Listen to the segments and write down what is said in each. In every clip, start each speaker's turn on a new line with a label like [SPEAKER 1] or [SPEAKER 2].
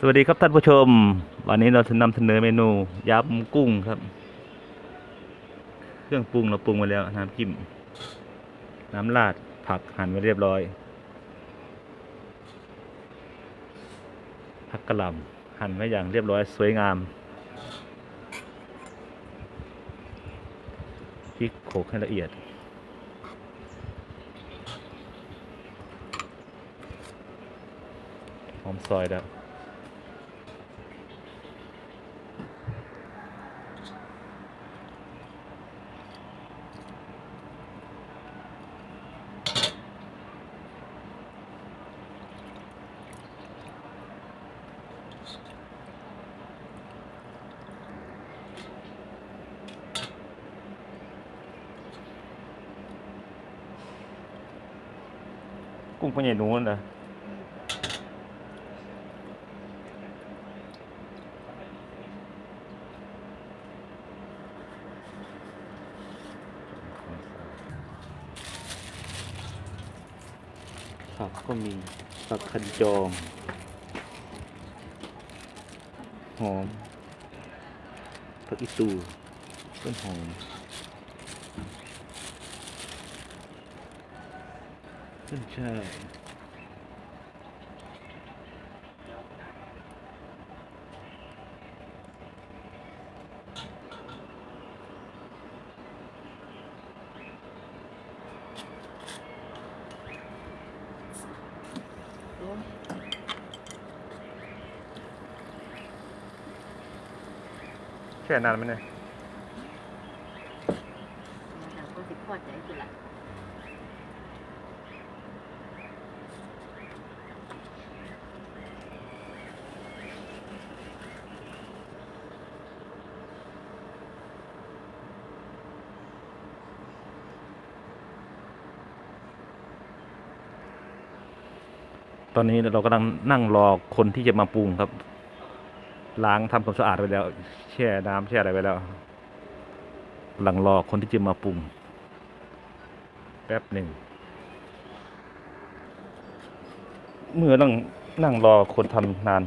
[SPEAKER 1] สวัสดีครับท่านผู้ชม วันนี้เราจะนำเสนอเมนูยำกุ้งครับ เครื่องปรุงเราปรุงมาแล้วน้ำจิ้มน้ำราดผักหั่นไว้เรียบร้อยผักกระหล่ำหั่นไว้อย่างเรียบร้อยสวยงามพริกโขลกให้ละเอียด หอมซอยแล้ว กุ้งปัญญหนูนั่นเหรอผักก็มีผักคันจอม หอมผักอีตูต้นหอม ขึ้นช่แช่นานไหมเนี่ย
[SPEAKER 2] ก็สิพอใจคือละ
[SPEAKER 1] ตอนนี้เรากำลังนั่งรอคนที่จะมาปรุงครับ ล้างทำความสะอาดไปแล้ว แช่น้ำแช่อะไรไปแล้วกำลังรอคนที่จะมาปรุง แป๊บหนึ่ง เมื่อนั่งนั่งรอคนทำนาน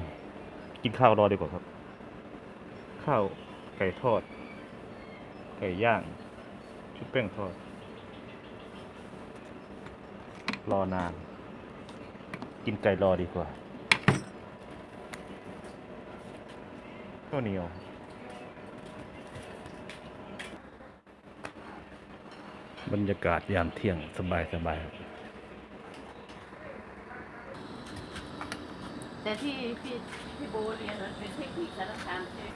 [SPEAKER 1] กินข้าวรอดีกว่าครับ ข้าวไก่ทอด ไก่ย่าง ชุบแป้งทอด รอนาน กินไก่รอดีกว่าข้าวเหนียวบรรยากาศยามเที่ยงสบายสบาย
[SPEAKER 2] แต่ที่พี่พี่โบเรียนมันเป็นเทคนิคสารคามใช่ไหม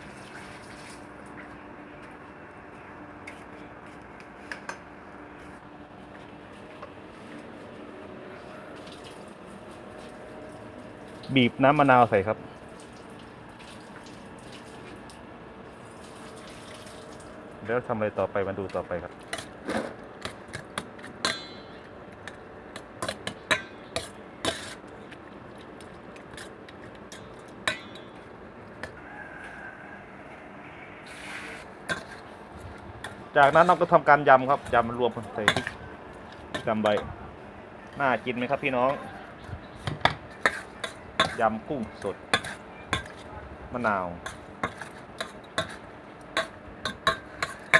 [SPEAKER 1] บีบน้ำมะนาวใส่ครับ แล้วทำอะไรต่อไปมาดูต่อไปครับ จากนั้นเราก็ทำการยำครับยำมันรวมใส่พริกยำใบน่ากินไหมครับพี่น้อง ยำกุ้งสด มะนาว